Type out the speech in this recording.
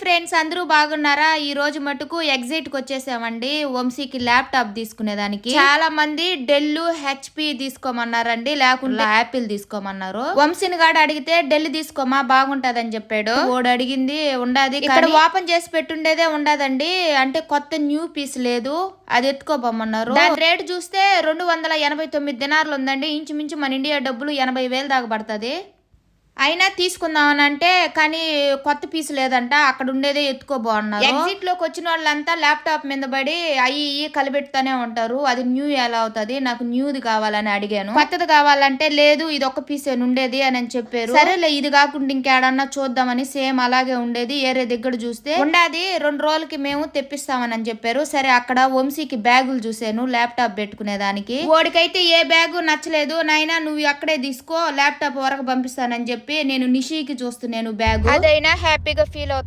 Friends అందరూ బాగున్నారా? ఈ రోజు మటుకు ఎగ్జిట్కి వచ్చేసామండి. వంశీకి ల్యాప్టాప్ తీసుకునేదానికి. చాలా మంది డెల్ హెచ్పి తీసుకోమన్నారండి. లేకుంటే యాపిల్ తీసుకోమన్నారు. వంశీని గాడు అడిగితే డెల్ తీసుకోమా? బాగుంటదని చెప్పాడు. ఓడు అడిగింది ఉండదు. ఇక్కడ ఓపెన్ చేసి పెట్టుండేదే ఉండదండి. అంటే కొత్త న్యూ పీస్ లేదు. అది ఎత్తుకోబోమన్నారు. దాని రేట్ చూస్తే రెండు వందల ఎనభై తొమ్మిది దినార్లు ఉందండి. ఇంచుమించు మన ఇండియా డబ్బులు ఎనభై వేలు దాకా పడుతుంది. అయినా తీసుకుందామని అంటే కానీ కొత్త పీస్ లేదంట అక్కడ ఉండేదే ఎత్తుకోబో అన్నారు ఎగ్జిట్లోకి వచ్చిన వాళ్ళంతా ల్యాప్టాప్ మీద పడి అయ్యి ఇయ్యి కలిపెడుతూనే ఉంటారు. అది న్యూ ఎలా అవుతుంది? నాకు న్యూది కావాలని అడిగాను. కొత్తది కావాలంటే లేదు ఇది ఒక పీసే ఉండేది అని అని చెప్పారు. సరేలే ఇది కాకుండా ఇంకేడన్నా చూద్దామని సేమ్ అలాగే ఉండేది. ఏరే దగ్గర చూస్తే ఉండాది రెండు రోజులకి మేము తెప్పిస్తామని అని చెప్పారు. సరే అక్కడ వంశీకి బ్యాగులు చూసాను ల్యాప్టాప్ పెట్టుకునే దానికి ఓడికైతే ఏ బ్యాగు నచ్చలేదు. నాయనా నువ్వు అక్కడే తీసుకో ల్యాప్టాప్ వరకు పంపిస్తానని చెప్పి నేను నిషికి చూస్తున్నాను బ్యాగ్. అదైనా హ్యాపీగా ఫీల్ అవుతా